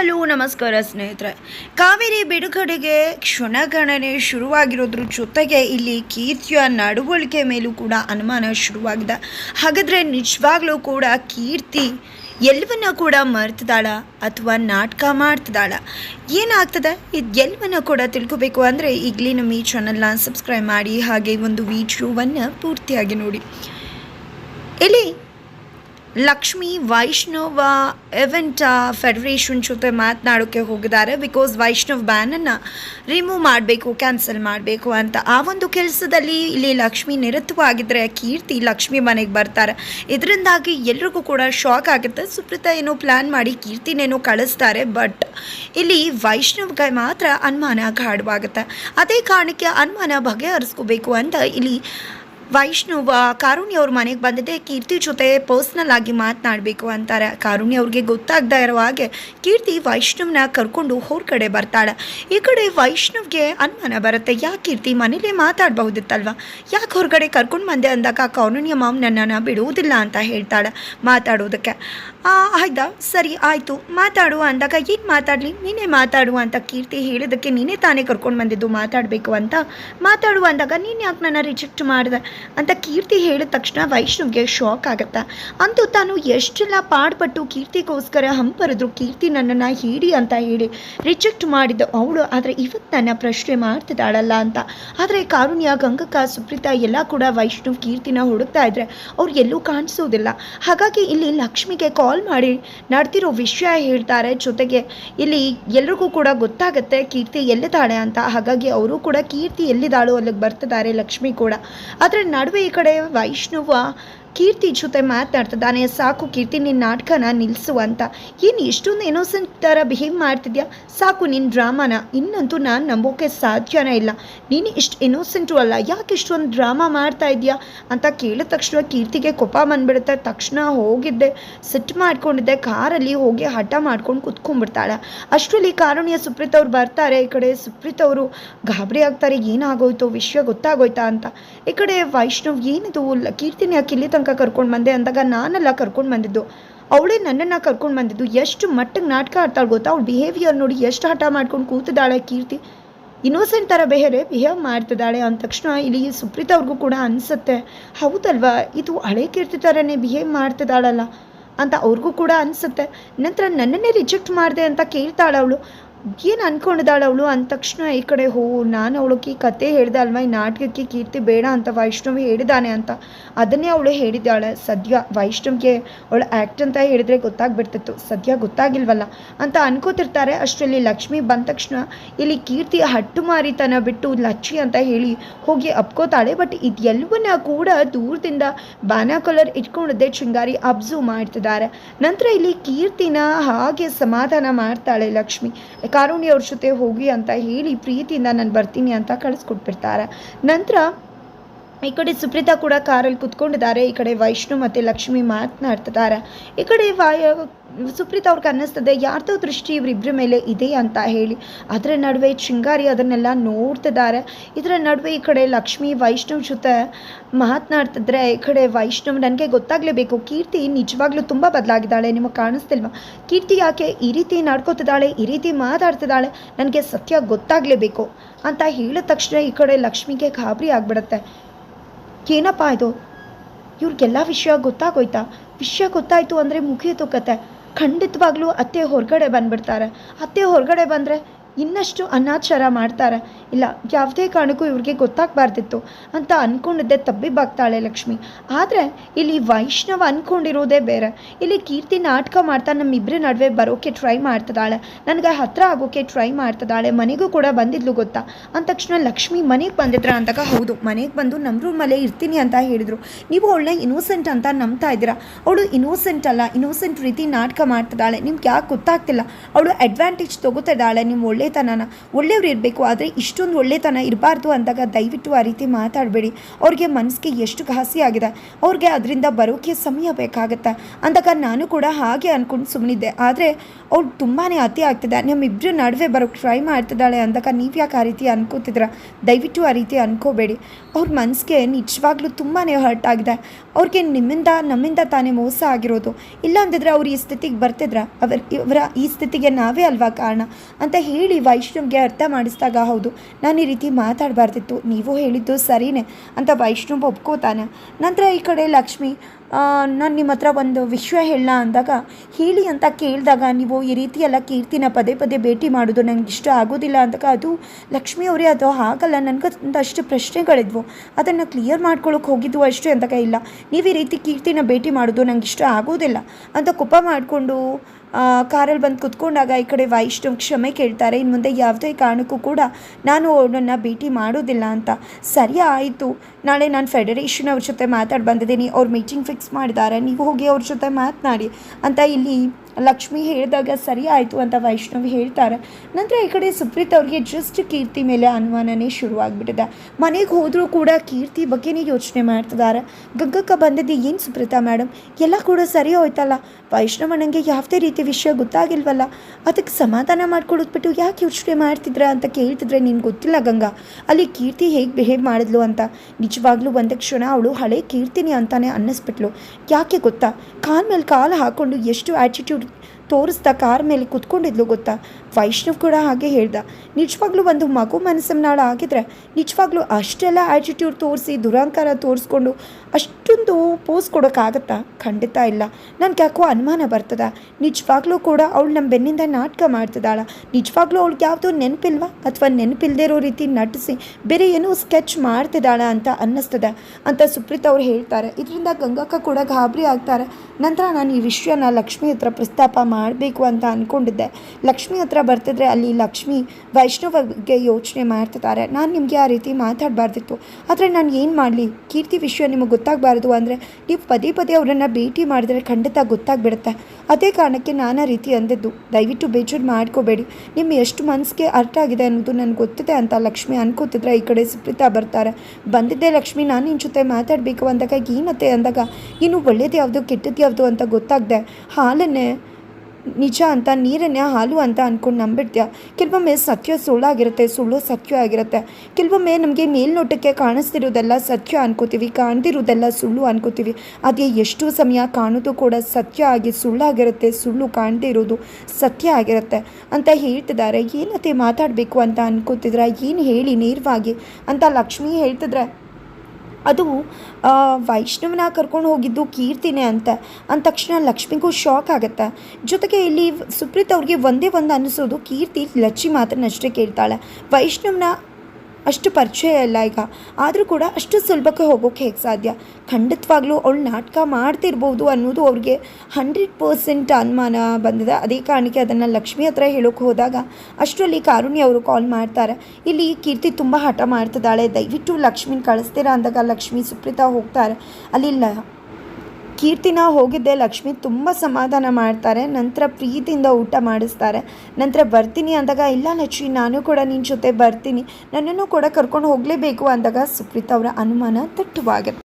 Hello ನಮಸ್ಕಾರ ಸ್ನೇಹಿತರೆ. ಕಾವೇರಿ ಬಿಡುಗಡೆಗೆ ಕ್ಷಣಗಣನೆ ಶುರುವಾಗಿರೋದ್ರ ಜೊತೆಗೆ ಇಲ್ಲಿ ಕೀರ್ತಿಯ ನಡವಳಿಕೆ ಮೇಲೂ ಕೂಡ ಅನುಮಾನ ಶುರುವಾಗಿದೆ. ಹಾಗಾದರೆ ನಿಜವಾಗ್ಲೂ ಕೂಡ ಕೀರ್ತಿ ಎಲ್ಲವನ್ನ ಕೂಡ ಮರ್ತದಾಳ ಅಥವಾ ನಾಟಕ ಮಾಡ್ತಿದ್ದಾಳ? ಏನಾಗ್ತದೆ? ಇದು ಎಲ್ಲವನ್ನ ಕೂಡ ತಿಳ್ಕೊಬೇಕು ಅಂದರೆ ಈಗಲೇ ನಮ್ಮ ಈ ಚಾನಲ್ನ ಸಬ್ಸ್ಕ್ರೈಬ್ ಮಾಡಿ ಹಾಗೆ ಒಂದು ವಿಡಿಯೋವನ್ನು ಪೂರ್ತಿಯಾಗಿ ನೋಡಿ. ಇಲ್ಲಿ ಲಕ್ಷ್ಮಿ ವೈಷ್ಣವ ಇವೆಂಟ್ ಫೆಡರೇಷನ್ ಜೊತೆ ಮಾತನಾಡೋಕ್ಕೆ ಹೋಗಿದ್ದಾರೆ. ಬಿಕಾಸ್ ವೈಷ್ಣವ್ ಬ್ಯಾನನ್ನು ರಿಮೂವ್ ಮಾಡಬೇಕು ಕ್ಯಾನ್ಸಲ್ ಮಾಡಬೇಕು ಅಂತ ಆ ಒಂದು ಕೆಲಸದಲ್ಲಿ ಇಲ್ಲಿ ಲಕ್ಷ್ಮಿ ನಿರತವಾಗಿದ್ದರೆ ಕೀರ್ತಿ ಲಕ್ಷ್ಮಿ ಮನೆಗೆ ಬರ್ತಾರೆ. ಇದರಿಂದಾಗಿ ಎಲ್ರಿಗೂ ಕೂಡ ಶಾಕ್ ಆಗುತ್ತೆ. ಸುಪ್ರೀತಾ ಏನೋ ಪ್ಲ್ಯಾನ್ ಮಾಡಿ ಕೀರ್ತಿನೇನೋ ಕಳಿಸ್ತಾರೆ ಬಟ್ ಇಲ್ಲಿ ವೈಷ್ಣವ್ಗೆ ಮಾತ್ರ ಅನುಮಾನ ಗಾಢವಾಗುತ್ತೆ. ಅದೇ ಕಾರಣಕ್ಕೆ ಅನುಮಾನ ಬಗೆಹರಿಸ್ಕೋಬೇಕು ಅಂತ ಇಲ್ಲಿ ವೈಷ್ಣವ, ಕಾರುಣ್ಯ ಅವ್ರ ಮನೆಗೆ ಬಂದಿದ್ದೆ. ಕೀರ್ತಿ ಜೊತೆ ಪರ್ಸ್ನಲ್ ಆಗಿ ಮಾತನಾಡಬೇಕು ಅಂತಾರೆ. ಕಾರುಣ್ಯ ಅವ್ರಿಗೆ ಗೊತ್ತಾಗ್ತಾ ಇರೋ ಹಾಗೆ ಕೀರ್ತಿ ವೈಷ್ಣವ್ನ ಕರ್ಕೊಂಡು ಹೊರಗಡೆ ಬರ್ತಾಳೆ. ಈ ಕಡೆ ವೈಷ್ಣವ್ಗೆ ಅನುಮಾನ ಬರುತ್ತೆ. ಯಾಕೆ ಕೀರ್ತಿ ಮನೇಲೆ ಮಾತಾಡ್ಬಹುದಿತ್ತಲ್ವ? ಯಾಕೆ ಹೊರಗಡೆ ಕರ್ಕೊಂಡು ಬಂದೆ ಅಂದಾಗ ಕಾರುಣ್ಯ ಮಾಮ್ ನನ್ನನ್ನು ಬಿಡುವುದಿಲ್ಲ ಅಂತ ಹೇಳ್ತಾಳೆ ಮಾತಾಡೋದಕ್ಕೆ. ಆ, ಆಯ್ತಾ? ಸರಿ ಆಯಿತು. ಮಾತಾಡು ಅಂದಾಗ ಏನು ಮಾತಾಡಲಿ? ನೀನೇ ಮಾತಾಡು ಅಂತ ಕೀರ್ತಿ ಹೇಳಿದ್ದಕ್ಕೆ ನೀನೇ ತಾನೇ ಕರ್ಕೊಂಡು ಬಂದಿದ್ದು ಮಾತಾಡಬೇಕು ಅಂತ. ಮಾತಾಡು ಅಂದಾಗ ನೀನು ಯಾಕೆ ನನ್ನ ರಿಜೆಕ್ಟ್ ಮಾಡಿದೆ? ಅಂತ ಕೀರ್ತಿ ಹೇಳಿದ ತಕ್ಷಣ ವೈಷ್ಣವ್ಗೆ ಶಾಕ್ ಆಗುತ್ತೆ. ಅಂತೂ ತಾನು ಎಷ್ಟೆಲ್ಲ ಪಾಡ್ಪಟ್ಟು ಕೀರ್ತಿಗೋಸ್ಕರ ಹಂಪರಿದ್ರು ಕೀರ್ತಿ ನನ್ನನ್ನು ಹೀಡಿ ಅಂತ ಹೇಳಿ ರಿಜೆಕ್ಟ್ ಮಾಡಿದ್ದು ಅವಳು. ಆದರೆ ಇವತ್ತು ನನ್ನ ಪ್ರಶ್ನೆ ಮಾಡ್ತಿದ್ದಾಳಲ್ಲ ಅಂತ. ಆದರೆ ಕಾರುಣ್ಯ ಗಂಗಕ್ಕ ಸುಪ್ರೀತಾ ಎಲ್ಲ ಕೂಡ ವೈಷ್ಣು ಕೀರ್ತಿನ ಹುಡುಕ್ತಾ ಇದ್ರೆ ಅವ್ರು ಎಲ್ಲೂ ಕಾಣಿಸೋದಿಲ್ಲ. ಹಾಗಾಗಿ ಇಲ್ಲಿ ಲಕ್ಷ್ಮಿಗೆ ಕಾಲ್ ಮಾಡಿ ನಡೆದಿರೋ ವಿಷಯ ಹೇಳ್ತಾರೆ ಜೊತೆಗೆ ಇಲ್ಲಿ ಎಲ್ರಿಗೂ ಕೂಡ ಗೊತ್ತಾಗುತ್ತೆ ಕೀರ್ತಿ ಎಲ್ಲಿದ್ದಾಳೆ ಅಂತ. ಹಾಗಾಗಿ ಅವರು ಕೂಡ ಕೀರ್ತಿ ಎಲ್ಲಿದ್ದಾಳು ಅಲ್ಲಿಗೆ ಬರ್ತಿದ್ದಾರೆ ಲಕ್ಷ್ಮಿ ಕೂಡ. ಆದರೆ ನಡುವೆ ಈ ಕಡೆ ವೈಷ್ಣವ ಕೀರ್ತಿ ಜೊತೆ ಮಾತನಾಡ್ತಿದ್ದಾನೆ ಸಾಕು ಕೀರ್ತಿ, ನಿನ್ನ ನಾಟಕನ ನಿಲ್ಲಿಸು ಅಂತ ಏನು ಇಷ್ಟೊಂದು ಇನ್ನೋಸೆಂಟ್ ಥರ ಬಿಹೇವ್ ಮಾಡ್ತಿದ್ಯಾ? ಸಾಕು ನಿನ್ನ ಡ್ರಾಮಾನ ಇನ್ನಂತೂ ನಾನು ನಂಬೋಕೆ ಸಾಧ್ಯನೇ ಇಲ್ಲ. ನೀನು ಇಷ್ಟು ಇನ್ನೋಸೆಂಟು ಅಲ್ಲ. ಯಾಕೆ ಇಷ್ಟೊಂದು ಡ್ರಾಮಾ ಮಾಡ್ತಾ ಇದೆಯಾ? ಅಂತ ಕೇಳಿದ ತಕ್ಷಣ ಕೀರ್ತಿಗೆ ಕೋಪ ಬಂದ್ಬಿಡುತ್ತೆ. ತಕ್ಷಣ ಹೋಗಿದ್ದೆ. ಸಿಟ್ಟು ಮಾಡ್ಕೊಂಡಿದ್ದೆ. ಕಾರಲ್ಲಿ ಹೋಗಿ ಹಠ ಮಾಡ್ಕೊಂಡು ಕುತ್ಕೊಂಡ್ಬಿಡ್ತಾಳೆ. ಅಷ್ಟರಲ್ಲಿ ಕಾರುಣ್ಯ ಸುಪ್ರೀತ್ ಅವ್ರು ಬರ್ತಾರೆ. ಈ ಕಡೆ ಸುಪ್ರೀತ್ ಅವರು ಗಾಬರಿ ಆಗ್ತಾರೆ. ಏನಾಗೋಯ್ತು? ವಿಷಯ ಗೊತ್ತಾಗೋಯ್ತಾ ಅಂತ. ಈ ಕಡೆ ವೈಷ್ಣವ್, ಏನಿದು? ಕೀರ್ತಿನಿ ಇಲ್ಲಿ ತನಕ ಕರ್ಕೊಂಡು ಬಂದೆ ಅಂದಾಗ ನಾನೆಲ್ಲ ಕರ್ಕೊಂಡು ಬಂದಿದ್ದು. ಅವಳೇ ನನ್ನನ್ನು ಕರ್ಕೊಂಡು ಬಂದಿದ್ದು. ಎಷ್ಟು ಮಟ್ಟಿಗೆ ನಾಟಕ ಆಡ್ತಾಳೆ ಗೊತ್ತಾ? ಅವಳು ಬಿಹೇವಿಯರ್ ನೋಡಿ ಎಷ್ಟು ಹಠ ಮಾಡ್ಕೊಂಡು ಕೂತಿದ್ದಾಳೆ ಕೀರ್ತಿ. ಇನ್ನೋಸೆಂಟ್ ಥರ ಬೇರೆ ಬಿಹೇವ್ ಮಾಡ್ತಿದ್ದಾಳೆ ಅಂದ ತಕ್ಷಣ ಇಲ್ಲಿ ಸುಪ್ರೀತ್ ಅವ್ರಿಗೂ ಕೂಡ ಅನಿಸುತ್ತೆ. ಹೌದಲ್ವಾ? ಇದು ಹಳೆ ಕೀರ್ತಿ ಥರನೇ ಬಿಹೇವ್ ಮಾಡ್ತಿದ್ದಾಳಲ್ಲ ಅಂತ ಅವ್ರಿಗೂ ಕೂಡ ಅನಿಸುತ್ತೆ. ನಂತರ ನನ್ನನ್ನೇ ರಿಜೆಕ್ಟ್ ಮಾಡಿದೆ ಅಂತ ಕೇಳ್ತಾಳೆ ಅವಳು. ಏನು ಅಂದ್ಕೊಂಡಿದ್ದಾಳೆ ಅವಳು? ಅಂದ ತಕ್ಷಣ ಈ ಕಡೆ ಹೋ, ನಾನು ಅವಳಿಗೆ ಕತೆ ಹೇಳಿದೆ ಅಲ್ವಾ? ಈ ನಾಟಕಕ್ಕೆ ಕೀರ್ತಿ ಬೇಡ ಅಂತ ವೈಷ್ಣವಿ ಹೇಳಿದಾನೆ ಅಂತ. ಅದನ್ನೇ ಅವಳು ಹೇಳಿದ್ದಾಳೆ. ಸದ್ಯ ವೈಷ್ಣವಿಗೆ ಅವಳು ಆ್ಯಕ್ಟ್ ಅಂತ ಹೇಳಿದ್ರೆ ಗೊತ್ತಾಗ್ಬಿಡ್ತಿತ್ತು. ಸದ್ಯ ಗೊತ್ತಾಗಿಲ್ವಲ್ಲ ಅಂತ ಅನ್ಕೋತಿರ್ತಾರೆ. ಅಷ್ಟರಲ್ಲಿ ಲಕ್ಷ್ಮಿ ಬಂದ ತಕ್ಷಣ ಇಲ್ಲಿ ಕೀರ್ತಿ ಹಟ್ಟು ಮಾರಿತನ ಬಿಟ್ಟು ಲಚ್ಚಿ ಅಂತ ಹೇಳಿ ಹೋಗಿ ಅಪ್ಕೋತಾಳೆ. ಬಟ್ ಇದೆಲ್ಲವನ್ನ ಕೂಡ ದೂರದಿಂದ ಬಾನಾಕಲರ್ ಇಟ್ಕೊಂಡಿದ್ದೆ ಚಿಂಗಾರಿ ಅಬ್ಸರ್ವ್ ಮಾಡ್ತಿದ್ದಾರೆ. ನಂತರ ಇಲ್ಲಿ ಕೀರ್ತಿನ ಹಾಗೆ ಸಮಾಧಾನ ಮಾಡ್ತಾಳೆ ಲಕ್ಷ್ಮಿ. ಕಾರುಣ್ಯ ಅವ್ರ ಜೊತೆ ಹೋಗಿ ಅಂತ ಹೇಳಿ ಪ್ರೀತಿಯಿಂದ ನಾನು ಬರ್ತೀನಿ ಅಂತ ಕಳಿಸ್ಕೊಟ್ಬಿಡ್ತಾರೆ. ನಂತರ ಈ ಕಡೆ ಸುಪ್ರೀತಾ ಕೂಡ ಕಾರಲ್ಲಿ ಕುತ್ಕೊಂಡಿದ್ದಾರೆ. ಈ ಕಡೆ ವೈಷ್ಣು ಮತ್ತು ಲಕ್ಷ್ಮಿ ಮಾತನಾಡ್ತಿದ್ದಾರೆ. ಈ ಕಡೆ ವಾಯ, ಸುಪ್ರೀತಾ ಅವ್ರಿಗೆ ಅನ್ನಿಸ್ತದೆ, ಯಾರ್ದೋ ದೃಷ್ಟಿ ಇವರಿಬ್ಬರ ಮೇಲೆ ಇದೆ ಅಂತ ಹೇಳಿ. ಅದರ ನಡುವೆ ಶೃಂಗಾರಿ ಅದನ್ನೆಲ್ಲ ನೋಡ್ತಿದ್ದಾರೆ. ಇದರ ನಡುವೆ ಈ ಕಡೆ ಲಕ್ಷ್ಮಿ ವೈಷ್ಣವ್ ಜೊತೆ ಮಾತನಾಡ್ತಿದ್ರೆ, ಈ ಕಡೆ ವೈಷ್ಣವ್ ನನಗೆ ಗೊತ್ತಾಗಲೇಬೇಕು. ಕೀರ್ತಿ ನಿಜವಾಗ್ಲೂ ತುಂಬ ಬದಲಾಗಿದ್ದಾಳೆ. ನಿಮಗೆ ಕಾಣಿಸ್ತಿಲ್ವಾ? ಕೀರ್ತಿ ಯಾಕೆ ಈ ರೀತಿ ನಡ್ಕೋತಿದ್ದಾಳೆ, ಈ ರೀತಿ ಮಾತಾಡ್ತಿದ್ದಾಳೆ? ನನಗೆ ಸತ್ಯ ಗೊತ್ತಾಗಲೇಬೇಕು ಅಂತ ಹೇಳಿದ ತಕ್ಷಣ ಈ ಕಡೆ ಲಕ್ಷ್ಮಿಗೆ ಗಾಬರಿ ಆಗ್ಬಿಡುತ್ತೆ. ಏನಪ್ಪ ಇದು? ಇವ್ರಿಗೆಲ್ಲ ವಿಷಯ ಗೊತ್ತಾಗೋಯ್ತಾ? ವಿಷಯ ಗೊತ್ತಾಯಿತು ಅಂದರೆ ಮುಗಿಯಿತು ಕತೆ ಖಂಡಿತವಾಗ್ಲೂ ಅತ್ತೆ ಹೊರಗಡೆ ಬಂದುಬಿಡ್ತಾರೆ. ಅತ್ತೆ ಹೊರಗಡೆ ಬಂದರೆ ಇನ್ನಷ್ಟು ಅನಾಚಾರ ಮಾಡ್ತಾರೆ. ಇಲ್ಲ, ಯಾವುದೇ ಕಾರಣಕ್ಕೂ ಇವ್ರಿಗೆ ಗೊತ್ತಾಗಬಾರ್ದಿತ್ತು ಅಂತ ಅಂದ್ಕೊಂಡಿದ್ದೆ ತಬ್ಬಿಬ್ಬಾಗ್ತಾಳೆ ಲಕ್ಷ್ಮಿ. ಆದರೆ ಇಲ್ಲಿ ವೈಷ್ಣವ ಅಂದ್ಕೊಂಡಿರೋದೇ ಬೇರೆ. ಇಲ್ಲಿ ಕೀರ್ತಿ ನಾಟಕ ಮಾಡ್ತಾ ನಮ್ಮಿಬ್ಬರ ನಡುವೆ ಬರೋಕ್ಕೆ ಟ್ರೈ ಮಾಡ್ತಿದ್ದಾಳೆ. ನನಗೆ ಹತ್ರ ಆಗೋಕ್ಕೆ ಟ್ರೈ ಮಾಡ್ತಿದ್ದಾಳೆ. ಮನೆಗೂ ಕೂಡ ಬಂದಿದ್ಲು ಗೊತ್ತಾ? ಅಂದ ತಕ್ಷಣ ಲಕ್ಷ್ಮಿ ಮನೆಗೆ ಬಂದಿದ್ರ ಅಂತಕ ಹೌದು, ಮನೆಗೆ ಬಂದು ನಮ್ಮ ರೂಮಲ್ಲೇ ಇರ್ತೀನಿ ಅಂತ ಹೇಳಿದರು. ನೀವು ಅವಳನ್ನ ಇನ್ನೋಸೆಂಟ್ ಅಂತ ನಂಬ್ತಾ ಇದ್ದೀರಾ? ಅವಳು ಇನ್ನೋಸೆಂಟ್ ಅಲ್ಲ ಇನ್ನೋಸೆಂಟ್ ರೀತಿ ನಾಟಕ ಮಾಡ್ತಿದ್ದಾಳೆ. ನಿಮ್ಗೆ ಯಾಕೆ ಗೊತ್ತಾಗ್ತಿಲ್ಲ? ಅವಳು ಅಡ್ವಾಂಟೇಜ್ ತೊಗೋತಿದ್ದಾಳೆ ಒಳ್ಳೆ ಒಳ್ಳೆತನನ, ಒಳ್ಳೆಯವ್ರು ಇರಬೇಕು, ಆದರೆ ಇಷ್ಟೊಂದು ಒಳ್ಳೆತನ ಇರಬಾರ್ದು ಅಂದಾಗ ದಯವಿಟ್ಟು ಆ ರೀತಿ ಮಾತಾಡಬೇಡಿ. ಅವ್ರಿಗೆ ಮನಸ್ಸಿಗೆ ಎಷ್ಟು ಘಾಸಿ ಆಗಿದೆ, ಅವ್ರಿಗೆ ಅದರಿಂದ ಬರೋಕ್ಕೆ ಸಮಯ ಬೇಕಾಗತ್ತೆ? ಅಂದಾಗ ನಾನು ಕೂಡ ಹಾಗೆ ಅಂದ್ಕೊಂಡು ಸುಮ್ಮನಿದ್ದೆ ಆದರೆ ಅವ್ಳು ತುಂಬಾ ಅತಿ ಆಗ್ತಿದೆ. ನಮ್ಮಿಬ್ಬರು ನಡುವೆ ಬರೋಕ್ಕೆ ಟ್ರೈ ಮಾಡ್ತಿದ್ದಾಳೆ ಅಂದಾಗ ನೀವು ಯಾಕೆ ಆ ರೀತಿ ಅನ್ಕೋತಿದ್ರ? ದಯವಿಟ್ಟು ಆ ರೀತಿ ಅನ್ಕೋಬೇಡಿ. ಅವ್ರ ಮನಸ್ಸಿಗೆ ನಿಜವಾಗ್ಲೂ ತುಂಬಾ ಹರ್ಟ್ ಆಗಿದೆ. ಅವ್ರಿಗೆ ನಿಮ್ಮಿಂದ, ನಮ್ಮಿಂದ ತಾನೇ ಮೋಸ ಆಗಿರೋದು. ಇಲ್ಲ ಅಂದಿದ್ರೆ ಅವ್ರು ಈ ಸ್ಥಿತಿಗೆ ಬರ್ತಿದ್ರ? ಅವರ, ಇವರ ಈ ಸ್ಥಿತಿಗೆ ನಾವೇ ಅಲ್ವಾ ಕಾರಣ? ಅಂತ ಹೇಳಿ ವೈಷ್ಣವ್ಗೆ ಅರ್ಥ ಮಾಡಿಸಿದಾಗ ಹೌದು, ನಾನು ಈ ರೀತಿ ಮಾತಾಡಬಾರ್ದಿತ್ತು. ನೀವು ಹೇಳಿದ್ದು ಸರಿನೇ ಅಂತ ವೈಷ್ಣವ್ ಒಪ್ಕೋತಾನೆ. ನಂತರ ಈ ಕಡೆ ಲಕ್ಷ್ಮಿ ನಾನು ನಿಮ್ಮ ಹತ್ರ ಒಂದು ವಿಷಯ ಹೇಳಲ್ಲ ಅಂದಾಗ, ಹೇಳಿ ಅಂತ ಕೇಳಿದಾಗ ನೀವು ಈ ರೀತಿ ಎಲ್ಲ ಕೀರ್ತಿನ ಪದೇ ಪದೇ ಭೇಟಿ ಮಾಡೋದು ನನಗೆ ಇಷ್ಟ ಆಗೋದಿಲ್ಲ ಅಂದಾಗ ಅದು ಲಕ್ಷ್ಮಿ ಅವರೇ ಅದು ಆಗಲ್ಲ ನನಗೆ ಅಷ್ಟು ಪ್ರಶ್ನೆಗಳಿದ್ವು. ಅದನ್ನು ಕ್ಲಿಯರ್ ಮಾಡ್ಕೊಳ್ಳೋಕೆ ಹೋಗಿದ್ದು ಅಷ್ಟೇ ಅಂದಾಗ ಇಲ್ಲ ನೀವು ಈ ರೀತಿ ಕೀರ್ತಿನ ಭೇಟಿ ಮಾಡೋದು ನನಗೆ ಇಷ್ಟ ಆಗೋದಿಲ್ಲ ಅಂತ ಕೋಪ ಮಾಡಿಕೊಂಡು ಕಾರಲ್ಲಿ ಬಂದು ಕುತ್ಕೊಂಡಾಗ ಈ ಕಡೆ ವೈಷ್ಣವ್ ಕ್ಷಮೆ ಕೇಳ್ತಾರೆ. ಇನ್ನು ಮುಂದೆ ಯಾವುದೇ ಕಾರಣಕ್ಕೂ ಕೂಡ ನಾನು ಅವನನ್ನು ಭೇಟಿ ಮಾಡೋದಿಲ್ಲ ಅಂತ. ಸರಿ, ಆಯಿತು. ನಾಳೆ ನಾನು ಫೆಡರೇಷನ್ ಅವ್ರ ಜೊತೆ ಮಾತಾಡಿ ಬಂದಿದ್ದೀನಿ. ಅವ್ರು ಮೀಟಿಂಗ್ ಫಿಕ್ಸ್ ಮಾಡಿದ್ದಾರೆ. ನೀವು ಹೋಗಿ ಅವ್ರ ಜೊತೆ ಮಾತನಾಡಿ ಅಂತ ಇಲ್ಲಿ ಲಕ್ಷ್ಮಿ ಹೇಳಿದಾಗ ಸರಿ ಆಯಿತು ಅಂತ ವೈಷ್ಣವಿ ಹೇಳ್ತಾರೆ. ನಂತರ ಈ ಕಡೆ ಸುಪ್ರೀತ್ ಅವ್ರಿಗೆ ಜಸ್ಟ್ ಕೀರ್ತಿ ಮೇಲೆ ಅನುಮಾನನೇ ಶುರುವಾಗ್ಬಿಟ್ಟಿದೆ. ಮನೆಗೆ ಹೋದರೂ ಕೂಡ ಕೀರ್ತಿ ಬಗ್ಗೆನೇ ಯೋಚನೆ ಮಾಡ್ತಿದ್ದಾರೆ. ಗಗ್ಗಕ್ಕ ಬಂದಿದ್ದು ಏನು ಸುಪ್ರೀತಾ ಮೇಡಮ್ ಎಲ್ಲ ಕೂಡ ಸರಿ ಹೋಯ್ತಲ್ಲ? ವೈಷ್ಣವ ನನಗೆ ಯಾವುದೇ ರೀತಿ ವಿಷಯ ಗೊತ್ತಾಗಿಲ್ವಲ್ಲ? ಅದಕ್ಕೆ ಸಮಾಧಾನ ಮಾಡ್ಕೊಡೋದ್ಬಿಟ್ಟು ಯಾಕೆ ಯೋಚನೆ ಮಾಡ್ತಿದ್ರ ಅಂತ ಕೇಳ್ತಿದ್ರೆ ನಿನ್ಗೆ ಗೊತ್ತಿಲ್ಲ ಗಂಗಾ. ಅಲ್ಲಿ ಕೀರ್ತಿ ಹೇಗೆ ಬಿಹೇವ್ ಮಾಡಿದ್ಲು ಅಂತ. ನಿಜವಾಗ್ಲೂ ಒಂದು ಕ್ಷಣ ಅವಳು ಹಳೆ ಕೀರ್ತಿನಿ ಅಂತಾನೆ ಅನ್ನಿಸ್ಬಿಟ್ಲು. ಯಾಕೆ ಗೊತ್ತಾ? ಕಾಲ್ ಮೇಲೆ ಕಾಲು ಹಾಕ್ಕೊಂಡು ಎಷ್ಟು ಆ್ಯಟಿಟ್ಯೂಡ್ ತೋರಿಸ್ತಾ ಕಾರ್ ಮೇಲೆ ಕುತ್ಕೊಂಡಿದ್ಲು ಗೊತ್ತಾ? ವೈಷ್ಣವ್ ಕೂಡ ಹಾಗೆ ಹೇಳ್ದ. ನಿಜವಾಗ್ಲೂ ಒಂದು ಮಗು ಮನಸ್ಸಿನ ನಾಳೆ ಆಗಿದ್ರೆ ನಿಜವಾಗ್ಲೂ ಅಷ್ಟೆಲ್ಲ ಆ್ಯಟಿಟ್ಯೂಡ್ ತೋರಿಸಿ ದುರಹಂಕಾರ ತೋರಿಸ್ಕೊಂಡು ಅಷ್ಟೊಂದು ಪೋಸ್ ಕೊಡೋಕ್ಕಾಗತ್ತಾ? ಖಂಡಿತ ಇಲ್ಲ. ನನಗೆ ಯಾಕೋ ಅನುಮಾನ ಬರ್ತದ. ನಿಜವಾಗ್ಲೂ ಕೂಡ ಅವಳು ನಮ್ಮ ಬೆನ್ನಿಂದ ನಾಟಕ ಮಾಡ್ತಿದ್ದಾಳ. ನಿಜವಾಗ್ಲೂ ಅವಳಿಗೆ ಯಾವುದೋ ನೆನಪಿಲ್ವಾ? ಅಥವಾ ನೆನಪಿಲ್ಲದೆ ಇರೋ ರೀತಿ ನಟಿಸಿ ಬೇರೆ ಏನೋ ಸ್ಕೆಚ್ ಮಾಡ್ತಿದ್ದಾಳ ಅಂತ ಅನ್ನಿಸ್ತದ. ಅಂತ ಸುಪ್ರೀತ್ ಅವ್ರು ಹೇಳ್ತಾರೆ. ಇದರಿಂದ ಗಂಗಕ್ಕ ಕೂಡ ಗಾಬರಿ ಆಗ್ತಾರೆ. ನಂತರ ನಾನು ಈ ವಿಷಯನ ಲಕ್ಷ್ಮಿ ಹತ್ರ ಪ್ರಸ್ತಾಪ ಮಾಡಬೇಕು ಅಂತ ಅಂದ್ಕೊಂಡಿದ್ದೆ ಲಕ್ಷ್ಮಿ ಹತ್ರ ಬರ್ತಿದ್ರೆ ಅಲ್ಲಿ ಲಕ್ಷ್ಮಿ ವೈಷ್ಣವ ಬಗ್ಗೆ ಯೋಚನೆ ಮಾಡ್ತಿದ್ದಾರೆ. ನಾನು ನಿಮಗೆ ಆ ರೀತಿ ಮಾತಾಡಬಾರ್ದಿತ್ತು. ಆದರೆ ನಾನು ಏನು ಮಾಡಲಿ? ಕೀರ್ತಿ ವಿಷಯ ನಿಮಗೆ ಗೊತ್ತಾಗಬಾರ್ದು ಅಂದರೆ ನೀವು ಪದೇ ಪದೇ ಅವರನ್ನು ಭೇಟಿ ಮಾಡಿದ್ರೆ ಖಂಡಿತ ಗೊತ್ತಾಗ್ಬಿಡುತ್ತೆ. ಅದೇ ಕಾರಣಕ್ಕೆ ನಾನಾ ರೀತಿ ಅಂದಿದ್ದು. ದಯವಿಟ್ಟು ಬೇಜೂರು ಮಾಡ್ಕೋಬೇಡಿ. ನಿಮ್ಮ ಎಷ್ಟು ಮನಸ್ಸಿಗೆ ಅರ್ಥ ಆಗಿದೆ ಅನ್ನೋದು ನನಗೆ ಗೊತ್ತಿದೆ ಅಂತ ಲಕ್ಷ್ಮಿ ಅನ್ಕೋತಿದ್ರೆ ಈ ಕಡೆ ಸುಪ್ರೀತಾ ಬರ್ತಾರೆ. ಬಂದಿದ್ದೆ ಲಕ್ಷ್ಮಿ, ನಾನು ನಿನ್ನ ಜೊತೆ ಮಾತಾಡಬೇಕು ಅಂದಾಗ ಏನತ್ತೆ ಅಂದಾಗ, ಇನ್ನು ಒಳ್ಳೇದು ಯಾವುದು ಕೆಟ್ಟದ್ದು ಯಾವುದು ಅಂತ ಗೊತ್ತಾಗದೆ. ಹಾಲನ್ನೇ ನಿಜ ಅಂತ, ನೀರನ್ನೇ ಹಾಲು ಅಂತ ಅಂದ್ಕೊಂಡು ನಂಬಿಡ್ತೀಯ? ಕೆಲವೊಮ್ಮೆ ಸತ್ಯ ಸುಳ್ಳಾಗಿರುತ್ತೆ, ಸುಳ್ಳು ಸತ್ಯ ಆಗಿರುತ್ತೆ. ಕೆಲವೊಮ್ಮೆ ನಮಗೆ ಮೇಲ್ನೋಟಕ್ಕೆ ಕಾಣಿಸ್ತಿರೋದೆಲ್ಲ ಸತ್ಯ ಅನ್ಕೋತೀವಿ ಕಾಣ್ತಿರೋದೆಲ್ಲ ಸುಳ್ಳು ಅನ್ಕೋತೀವಿ. ಅದೇ ಎಷ್ಟು ಸಮಯ ಕಾಣೋದು ಕೂಡ ಸತ್ಯ ಆಗಿ ಸುಳ್ಳಾಗಿರುತ್ತೆ, ಸುಳ್ಳು ಕಾಣದೇ ಇರೋದು ಸತ್ಯ ಆಗಿರುತ್ತೆ ಅಂತ ಹೇಳ್ತಿದ್ದಾರೆ ಏನತ್ತೆ ಮಾತಾಡಬೇಕು ಅಂತ ಅನ್ಕೋತಿದ್ರ? ಏನು ಹೇಳಿ ನೇರವಾಗಿ ಅಂತ ಲಕ್ಷ್ಮಿ ಹೇಳ್ತಿದ್ರೆ ಅದು ವೈಷ್ಣವನ ಕರ್ಕೊಂಡು ಹೋಗಿದ್ದು ಕೀರ್ತಿನೇ ಅಂತ. ಅಂದ ತಕ್ಷಣ ಲಕ್ಷ್ಮಿಗೂ ಶಾಕ್ ಆಗುತ್ತೆ. ಜೊತೆಗೆ ಇಲ್ಲಿ ಸುಪ್ರೀತ್ ಅವ್ರಿಗೆ ಒಂದೇ ಒಂದು ಅನ್ನಿಸೋದು, ಕೀರ್ತಿ ಲಚ್ಚಿ ಮಾತನ್ನಷ್ಟೇ ಕೇಳ್ತಾಳೆ. ವೈಷ್ಣವನ ಅಷ್ಟು ಪರಿಚಯ ಇಲ್ಲ ಈಗ. ಆದರೂ ಕೂಡ ಅಷ್ಟು ಸುಲಭಕ್ಕೆ ಹೋಗೋಕ್ಕೆ ಹೇಗೆ ಸಾಧ್ಯ? ಖಂಡಿತವಾಗ್ಲೂ ಅವಳು ನಾಟಕ ಮಾಡ್ತಿರ್ಬೋದು ಅನ್ನೋದು ಅವ್ರಿಗೆ ಹಂಡ್ರೆಡ್ ಪರ್ಸೆಂಟ್ ಅನುಮಾನ ಬಂದಿದೆ. ಅದೇ ಕಾರಣಕ್ಕೆ ಅದನ್ನು ಲಕ್ಷ್ಮಿ ಹತ್ರ ಹೇಳೋಕೆ ಹೋದಾಗ ಅಷ್ಟರಲ್ಲಿ ಕಾರುಣ್ಯ ಅವರು ಕಾಲ್ ಮಾಡ್ತಾರೆ. ಇಲ್ಲಿ ಕೀರ್ತಿ ತುಂಬ ಹಠ ಮಾಡ್ತಿದ್ದಾಳೆ. ದಯವಿಟ್ಟು ಲಕ್ಷ್ಮಿನ ಕಳಿಸ್ತೀರಾ ಅಂದಾಗ ಲಕ್ಷ್ಮಿ ಸುಪ್ರೀತಾ ಹೋಗ್ತಾರೆ. ಅಲ್ಲಿ ಲ ಕೀರ್ತಿನ ಹೋಗಿದ್ದೆ, ಲಕ್ಷ್ಮಿ ತುಂಬ ಸಮಾಧಾನ ಮಾಡ್ತಾರೆ, ನಂತರ ಪ್ರೀತಿಯಿಂದ ಊಟ ಮಾಡಿಸ್ತಾರೆ. ನಂತರ ಬರ್ತೀನಿ ಅಂದಾಗ, ಇಲ್ಲ ಲಕ್ಷ್ಮಿ, ನಾನು ಕೂಡ ನಿನ್ನ ಜೊತೆ ಬರ್ತೀನಿ. ನನ್ನನ್ನು ಕೂಡ ಕರ್ಕೊಂಡು ಹೋಗಲೇಬೇಕು ಅಂದಾಗ ಸುಪ್ರೀತಾ ಅವರ ಅನುಮಾನ ದಟ್ಟವಾಗುತ್ತೆ.